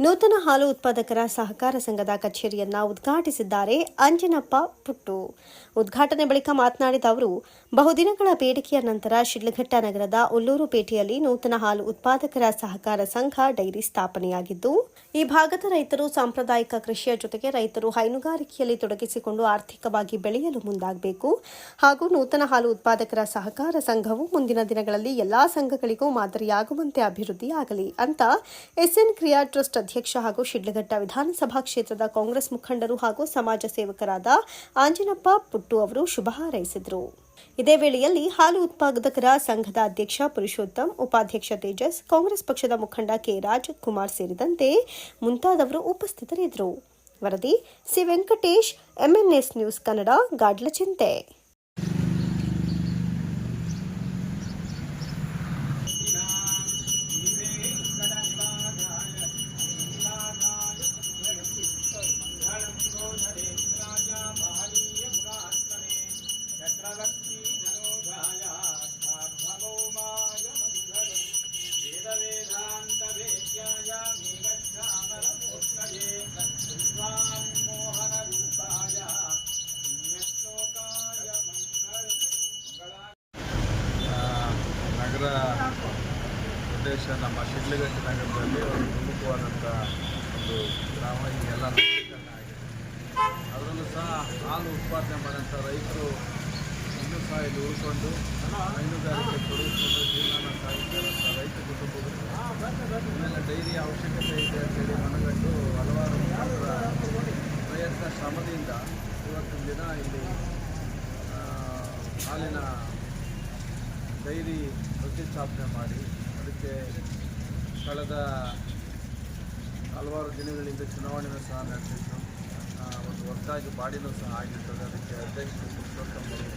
ನೂತನ ಹಾಲು ಉತ್ಪಾದಕರ ಸಹಕಾರ ಸಂಘದ ಕಚೇರಿಯನ್ನ ಉದ್ಘಾಟಿಸಿದ್ದಾರೆ ಅಂಜನಪ್ಪ ಪುಟ್ಟು. ಉದ್ಘಾಟನೆ ಬಳಿಕ ಮಾತನಾಡಿದ ಅವರು, ಬಹುದಿನಗಳ ಬೇಡಿಕೆಯ ನಂತರ ಶಿಡ್ಲಘಟ್ಟ ನಗರದ ಉಲ್ಲೂರು ಪೇಟೆಯಲ್ಲಿ ನೂತನ ಹಾಲು ಉತ್ಪಾದಕರ ಸಹಕಾರ ಸಂಘ ಡೈರಿ ಸ್ಥಾಪನೆಯಾಗಿದ್ದು, ಈ ಭಾಗದ ರೈತರು ಸಾಂಪ್ರದಾಯಿಕ ಕೃಷಿಯ ಜೊತೆಗೆ ರೈತರು ಹೈನುಗಾರಿಕೆಯಲ್ಲಿ ತೊಡಗಿಸಿಕೊಂಡು ಆರ್ಥಿಕವಾಗಿ ಬೆಳೆಯಲು ಮುಂದಾಗಬೇಕು ಹಾಗೂ ನೂತನ ಹಾಲು ಉತ್ಪಾದಕರ ಸಹಕಾರ ಸಂಘವು ಮುಂದಿನ ದಿನಗಳಲ್ಲಿ ಎಲ್ಲಾ ಸಂಘಗಳಿಗೂ ಮಾದರಿಯಾಗುವಂತೆ ಅಭಿವೃದ್ಧಿಯಾಗಲಿ ಅಂತ ಎಸ್ಎನ್ ಕ್ರಿಯಾ ಟ್ರಸ್ಟ್ ಅಧ್ಯಕ್ಷ ಹಾಗೂ ಶಿಡ್ಲಘಟ್ಟ ವಿಧಾನಸಭಾ ಕ್ಷೇತ್ರದ ಕಾಂಗ್ರೆಸ್ ಮುಖಂಡರು ಹಾಗೂ ಸಮಾಜ ಸೇವಕರಾದ ಆಂಜನಪ್ಪ ಪುಟ್ಟು ಅವರು ಶುಭ ಹಾರೈಸಿದರು. ಇದೇ ವೇಳೆಯಲ್ಲಿ ಹಾಲು ಉತ್ಪಾದಕರ ಸಂಘದ ಅಧ್ಯಕ್ಷ ಪುರುಷೋತ್ತಮ್, ಉಪಾಧ್ಯಕ್ಷ ತೇಜಸ್, ಕಾಂಗ್ರೆಸ್ ಪಕ್ಷದ ಮುಖಂಡ ಕೆ ರಾಜ್ ಕುಮಾರ್ ಸೇರಿದಂತೆ ಮುಂತಾದವರು ಉಪಸ್ಥಿತರಿದ್ದರು. ವರದಿ C Venkatesh MNS news Kannada, ಗಾಡ್ಲ ನಗರ ಪ್ರದೇಶ, ನಮ್ಮ ಶಿಡ್ಲಗಟ್ಟಿ ನಗರದಲ್ಲಿ ಒಂದು ಪ್ರಮುಖವಾದಂಥ ಒಂದು ಗ್ರಾಮ ಈಗೆಲ್ಲ ಅದರಲ್ಲೂ ಸಹ ಹಾಲು ಉತ್ಪಾದನೆ ಮಾಡಿದಂಥ ರೈತರು ಇನ್ನೂ ಸಹ ಇಲ್ಲಿ ಉಳ್ಕೊಂಡು ಹೈನುಗಾರಿಕೆ ತೊಡಗಿಸ್ಕೊಂಡು ಜೀವನ ಸಾಗಿಸಿದಂಥ ರೈತ ಕುಟುಂಬಗಳು. ಆಮೇಲೆ ಡೈರಿ ಅವಶ್ಯಕತೆ ಇದೆ ಅಂತೇಳಿ ಮನಗಟ್ಟು ಹಲವಾರು ಪ್ರಯತ್ನ ಶ್ರಮದಿಂದ ಇವತ್ತಿನ ದಿನ ಇಲ್ಲಿ ಹಾಲಿನ ಡೈರಿ ಪ್ರತಿಷ್ಠಾಪನೆ ಮಾಡಿ ಅದಕ್ಕೆ ಕಳೆದ ಹಲವಾರು ದಿನಗಳಿಂದ ಚುನಾವಣೆಯೂ ಸಹ ನಡೆಸಿತ್ತು ಆ, ಒಂದು ಒಟ್ಟಾಗಿ ಬಾಡಿನೂ ಸಹ ಆಗಿರ್ತದೆ. ಅದಕ್ಕೆ ಅಧ್ಯಕ್ಷರು ಪುರುಷೋತ್ತಮ್ ಅವರು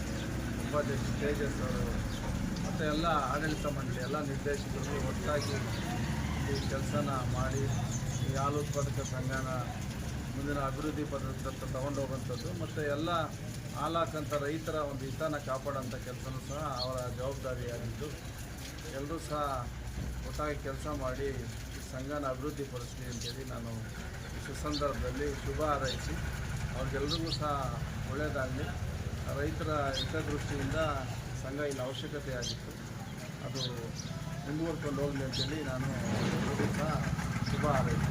ಉಪಾಧ್ಯಕ್ಷ ತೇಜಸ್ ಅವರು ಮತ್ತು ಎಲ್ಲ ಆಡಳಿತ ಮಂಡಳಿ ಎಲ್ಲ ನಿರ್ದೇಶಕರು ಒಟ್ಟಾಗಿ ಈ ಕೆಲಸನ ಮಾಡಿ ಈ ಹಾಲು ಉತ್ಪಾದಕ ಸಂಘನ ಮುಂದಿನ ಅಭಿವೃದ್ಧಿ ಪದದತ್ತ ತಗೊಂಡು ಹೋಗುವಂಥದ್ದು ಮತ್ತು ಎಲ್ಲ ಹಾಲಾಕಂಥ ರೈತರ ಒಂದು ಹಿತನ ಕಾಪಾಡೋಂಥ ಕೆಲಸನೂ ಸಹ ಅವರ ಜವಾಬ್ದಾರಿಯಾಗಿದ್ದು, ಎಲ್ಲರೂ ಸಹ ಒಟ್ಟಾಗಿ ಕೆಲಸ ಮಾಡಿ ಸಂಘನ ಅಭಿವೃದ್ಧಿ ಪಡಿಸಲಿ ಅಂತೇಳಿ ನಾನು ಸುಸಂದರ್ಭದಲ್ಲಿ ಶುಭ ಹಾರೈಸಿ, ಅವ್ರಿಗೆಲ್ರಿಗೂ ಸಹ ಒಳ್ಳೆಯದಾಗಲಿ ರೈತರ ಹಿತದೃಷ್ಟಿಯಿಂದ ಸಂಘ ಇಲ್ಲಿ ಅವಶ್ಯಕತೆ ಆಗಿತ್ತು. ಅದು ಮುಂದುವರ್ಕೊಂಡು ಹೋಗಲಿ ಅಂತೇಳಿ ನಾನು ಸಹ ಶುಭ ಹಾರೈಸಿ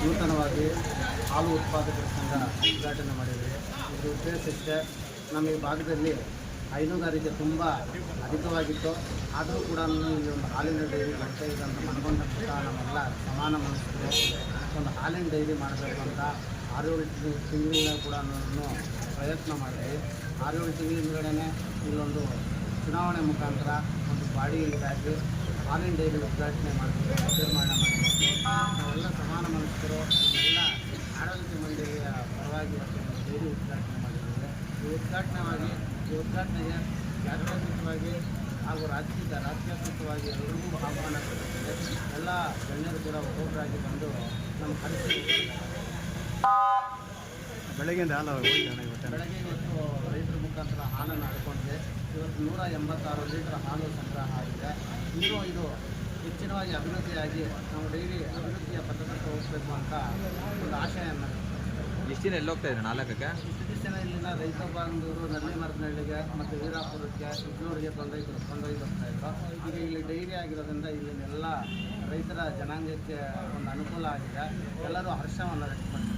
ನೂತನವಾಗಿ ಹಾಲು ಉತ್ಪಾದಕರ ಸಂಘ ಉದ್ಘಾಟನೆ ಮಾಡಿದ್ದೇವೆ ಇದು ಉದ್ದೇಶ ಇಷ್ಟೇ ನಮ್ಮ ಈ ಭಾಗದಲ್ಲಿ ಹೈನುಗಾರಿಕೆ ತುಂಬ ಅಧಿಕವಾಗಿತ್ತು. ಆದರೂ ಕೂಡ ಈ ಒಂದು ಹಾಲಿನ ಡೈರಿ ಬರ್ತಾ ಇದೆ ಅಂತ ಮನಗೊಂಡಂಥ ನಮ್ಮೆಲ್ಲ ಸಮಾನ ಮನಸ್ಸಿದೆ ಒಂದು ಹಾಲಿನ ಡೈರಿ ಮಾಡಬೇಕು ಅಂತ ಆರೋಗ್ಯ ತಿಂಗಳಿಂದ ಕೂಡ ಪ್ರಯತ್ನ ಮಾಡಿದ್ವಿ ಆರೇಳು ತಿಂಗಳಿಂದಗಡೆ ಇಲ್ಲೊಂದು ಚುನಾವಣೆ ಮುಖಾಂತರ ಒಂದು ಬಾಡಿ ಇದಾಗಿ ಹಾಲಿನ ಡೈರಿ ಉದ್ಘಾಟನೆ ಮಾಡಿದ್ವಿ ನಿರ್ಮಾಣ ಮಾಡಿದ್ವಿ ನಾವೆಲ್ಲ ಸಮಾನ ಮನಸ್ಕರು, ಎಲ್ಲ ಆಡಳಿತ ಮಂಡಳಿಯ ಪರವಾಗಿ ಇವತ್ತು ಒಂದು ಡೈರಿ ಉದ್ಘಾಟನೆ ಮಾಡಿದ್ದೇವೆ ಈ ಉದ್ಘಾಟನೆವಾಗಿ ಈ ಉದ್ಘಾಟನೆಗೆ ಹಾಗೂ ರಾಜ್ಯದ ರಾಜ್ಯಾತ್ಮಕವಾಗಿ ಎಲ್ಲರಿಗೂ ಆಹ್ವಾನ ಕೊಡುತ್ತದೆ ಎಲ್ಲ ಗಣ್ಯರು ಕೂಡ ಒಬ್ಬೊಬ್ಬರಾಗಿ ಬಂದು ನಮ್ಮ ಕರೆಸಿ ಬೆಳಗ್ಗೆಯಿಂದ ಹಾಲು ಬೆಳಗ್ಗೆ ಇವತ್ತು ರೈತರ ಮುಖಾಂತರ ಹಾಲನ್ನು ಹಡ್ಕೊಂಡ್ರೆ ಇವತ್ತು ನೂರ ಎಂಬತ್ತಾರು ಲೀಟರ್ ಹಾಲು ಸಂಗ್ರಹ ಆಗಿದೆ. ಇನ್ನೂ ಇದು ಹೆಚ್ಚಿನವಾಗಿ ಅಭಿವೃದ್ಧಿಯಾಗಿ ನಾವು ಡೈಲಿ ಅಭಿವೃದ್ಧಿಯ ಪದ್ಧತಿ ಹೋಗಬೇಕು ಅಂತ ಒಂದು ಆಶಯ ಎಷ್ಟು ದಿನ ಎಲ್ಲಿ ಹೋಗ್ತಾ ಇದ್ದಾರೆ ನಾಲ್ಕಕ್ಕೆ? ಇತ್ತೀಚಿನ ಇಲ್ಲಿನ ರೈತ ಬಾಂಧವರು ನಲ್ಲಿ ಮರದಹಳ್ಳಿಗೆ ಮತ್ತು ವೀರಾಪುರಕ್ಕೆ ಇಗ್ನೂರಿಗೆ ಕೊಂಡೊಯ್ದು ತೊಂದರೆ ಬರ್ತಾ ಇದ್ರು ಈಗ ಇಲ್ಲಿ ಡೈರಿ ಆಗಿರೋದ್ರಿಂದ ಇಲ್ಲಿನೆಲ್ಲ ರೈತರ ಜನಾಂಗಕ್ಕೆ ಒಂದು ಅನುಕೂಲ ಆಗಿದೆ. ಎಲ್ಲರೂ ಹರ್ಷವನ್ನು ವ್ಯಕ್ತಪಡಿಸ್ತಾರೆ.